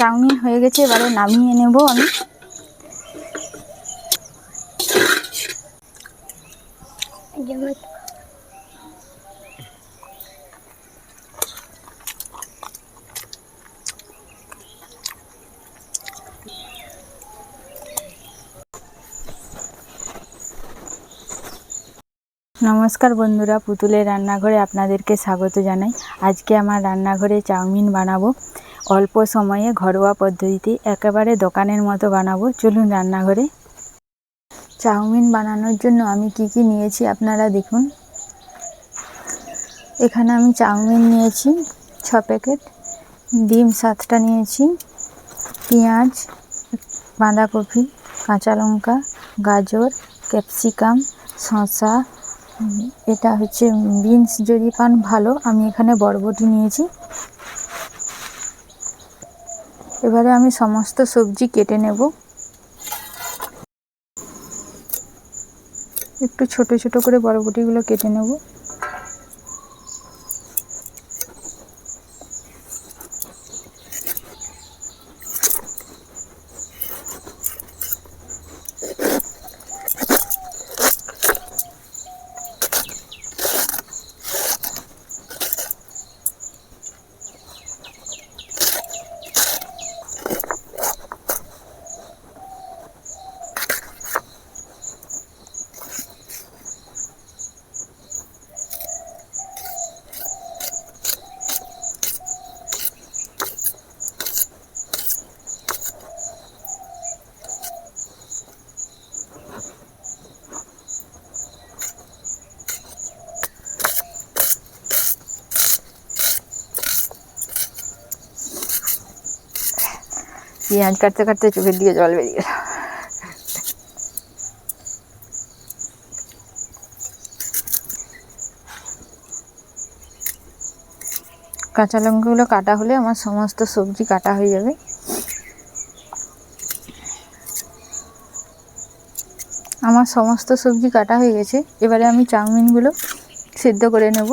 Chowmein হয়ে গেছে, এবারে নামিয়ে নেব আমি। নমস্কার বন্ধুরা, পুতুলের রান্নাঘরে আপনাদেরকে স্বাগত জানাই। আজকে আমার রান্নাঘরে চাউমিন বানাবো। অল্প সময়ে ঘরোয়া পদ্ধতিতে একেবারে দোকানের মতো বানাবো। চলুন রান্নাঘরে। চাউমিন বানানোর জন্য আমি কি কি নিয়েছি আপনারা দেখুন। এখানে আমি চাউমিন নিয়েছি, ছ প্যাকেট। ডিম সাতটা নিয়েছি। পেঁয়াজ, বাঁধাকপি, কাঁচা লঙ্কা, গাজর, ক্যাপসিকাম, শসা। এটা হচ্ছে বিনস যদি পান ভালো। আমি এখানে বরবটি নিয়েছি। এবারে আমি সমস্ত সবজি কেটে নেব। একটু ছোট ছোট করে বরবটিগুলো কেটে নেব। পেঁয়াজ কাটতে কাটতে চোখের দিয়ে জল বেরিয়ে কাঁচা লঙ্কাগুলো কাটা হলে আমার সমস্ত সবজি কাটা হয়ে যাবে। আমার সমস্ত সবজি কাটা হয়ে গেছে। এবারে আমি চাউমিনগুলো সিদ্ধ করে নেব।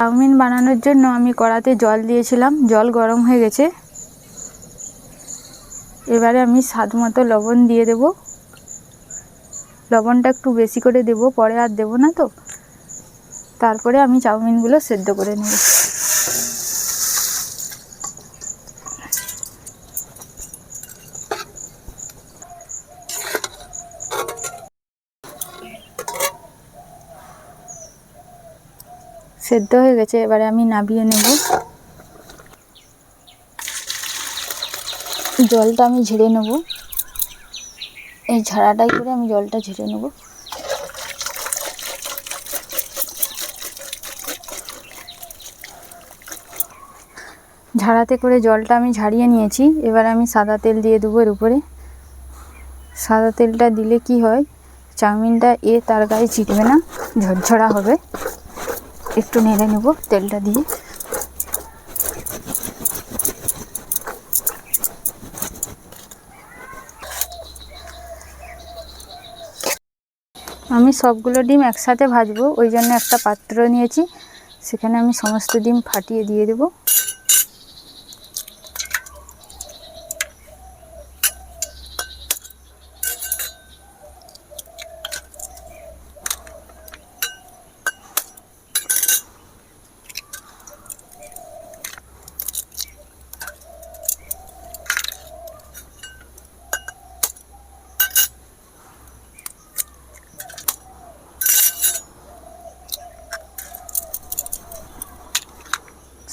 চাউমিন বানানোর জন্য আমি কড়াতে জল দিয়েছিলাম। জল গরম হয়ে গেছে। এবারে আমি স্বাদ মতো লবণ দিয়ে দেব। লবণটা একটু বেশি করে দেব, পরে আর দেব না তো। তারপরে আমি চাউমিনগুলো সেদ্ধ করে নেব। সেদ্ধ হয়ে গেছে, এবারে আমি নাবিয়ে নেব। জলটা আমি ঝেড়ে নেব। এই ঝাড়াটাই করে আমি জলটা ঝেড়ে নেব। ঝাড়াতে করে জলটা আমি ঝাড়িয়ে নিয়েছি। এবার আমি সাদা তেল দিয়ে দেবো এর উপরে। সাদা তেলটা দিলে কি হয়? চাউমিনটা এ তার গায়ে চিটবে না, ঝরঝরা হবে। একটু নেড়ে নেব তেলটা দিয়ে। আমি সবগুলো ডিম একসাথে ভাজবো, ওই জন্য একটা পাত্র নিয়েছি। সেখানে আমি সমস্ত ডিম ফাটিয়ে দিয়ে দেবো।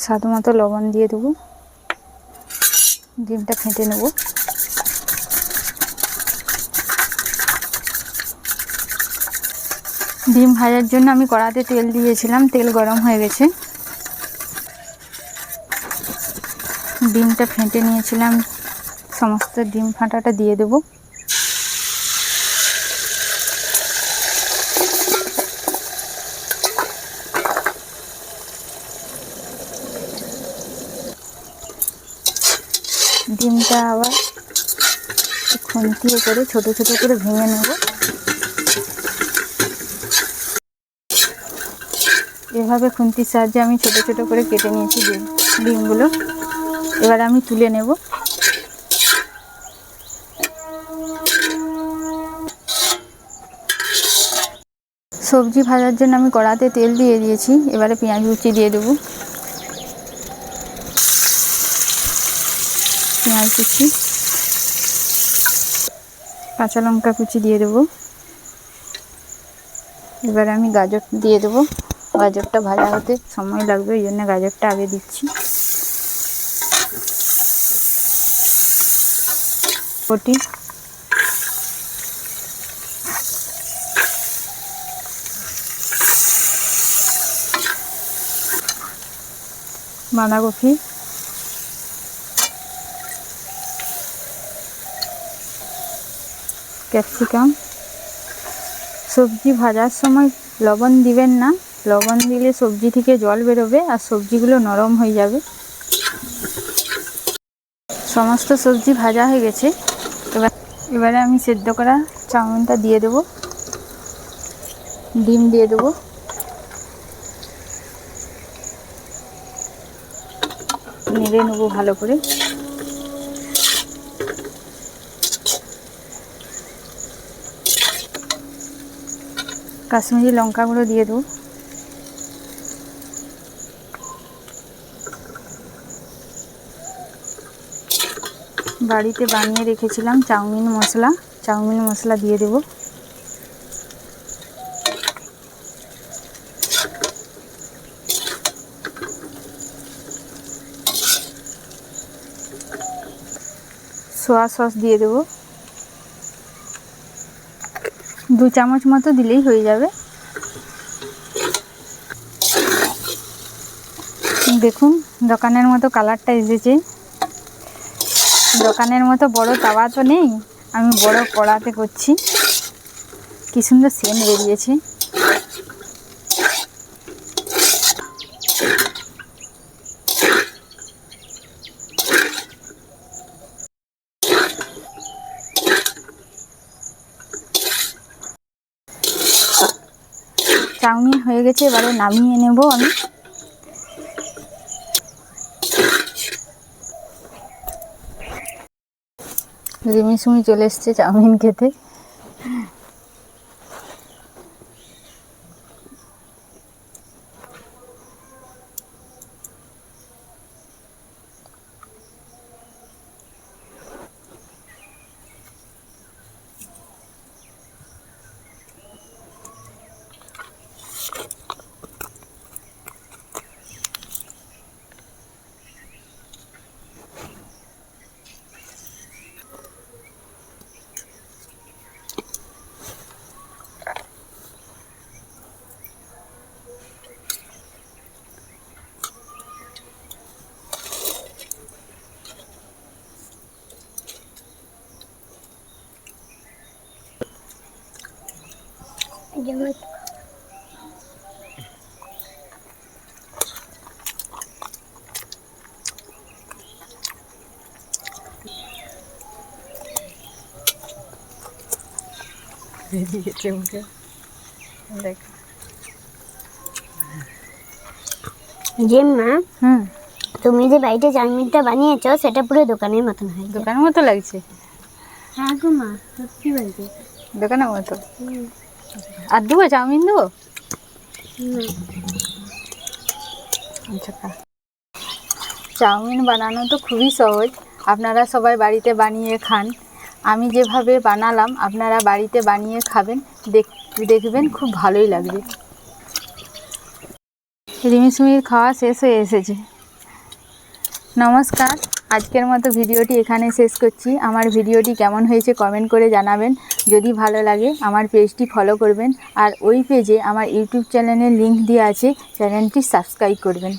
স্বাদ মতো লবণ দিয়ে দেবো। ডিমটা ফেটে নেব। ডিম ভাজার জন্য আমি কড়াতে তেল দিয়েছিলাম, তেল গরম হয়ে গেছে। ডিমটা ফেটে নিয়েছিলাম, সমস্ত ডিম ফাটাটা দিয়ে দেবো। ডিমটা আবার খুন্তিয়ে করে ছোট ছোট করে ভেঙে নেব। এভাবে খুন্তির সাহায্যে আমি ছোট ছোট করে কেটে নিয়েছি ডিম, ডিমগুলো। এবার আমি তুলে নেব। সবজি ভাজার জন্য আমি কড়াতে তেল দিয়ে দিয়েছি। এবারে পেঁয়াজ কুচি দিয়ে দেবো। পেঁয়াজ কুচি। কাঁচা লঙ্কা কুচি দিয়ে দেবো। এবারে আমি গাজর দিয়ে দেবো। গাজরটা ভাজা হতে সময় লাগবে, ওই জন্য গাজরটা আগে দিচ্ছি। কটি বাঁধাকপি। ক্যাপসিকাম। সবজি ভাজার সময় লবণ দিবেন না। লবণ দিলে সবজি থেকে জল বেরোবে আর সবজিগুলো নরম হয়ে যাবে। সমস্ত সবজি ভাজা হয়ে গেছে। এবার এবারে আমি সেদ্ধ করা চাউমিনটা দিয়ে দেবো। ডিম দিয়ে দেবো। নেড়ে নেব ভালো করে। কাশ্মীরি লঙ্কা গুঁড়ো দিয়ে দেবো। বাড়িতে বানিয়ে রেখেছিলাম চাউমিন মশলা। চাউমিন মশলা দিয়ে দেবো। সোয়া সস দিয়ে দেবো। দু চামচ মতো দিলেই হয়ে যাবে। দেখুন, দোকানের মতো কালারটা এসেছে। দোকানের মতো বড় তাওয়া তো নেই, আমি বড় কড়াতে করছি। কী সুন্দর সেন্ট বেরিয়েছে। চাউমিন হয়ে গেছে এবারে নামিয়ে নেব আমি। রিমি সুমি চলে এসছে চাউমিন খেতে। বেরিয়েছে মুখে দেখ জেম্মা হুম। তুমি যে বাড়িতে চাউমিনটা বানিয়েছো সেটা পুরো দোকানের মতন হয়েছে দোকানের মতো লাগছে। হ্যাঁ গো মা সত্যি বলছি। দোকানের মতো। আর দেবো চাউমিন দেবো? আচ্ছা। চাউমিন বানানো তো খুবই সহজ। আপনারা সবাই বাড়িতে বানিয়ে খান। আমি যেভাবে বানালাম আপনারা বাড়িতে বানিয়ে খাবেন। দেখ দেখবেন খুব ভালোই লাগবে। রিমিসুমির খাওয়া শেষ হয়ে এসেছে। নমস্কার। আজকের মতো ভিডিওটি এখানে শেষ করছি। আমার ভিডিওটি কেমন হয়েছে কমেন্ট করে জানাবেন। যদি ভালো লাগে আমার পেজটি ফলো করবেন আর ওই পেজে আমার ইউটিউব চ্যানেলের লিঙ্ক দেওয়া আছে চ্যানেলটি সাবস্ক্রাইব করবেন।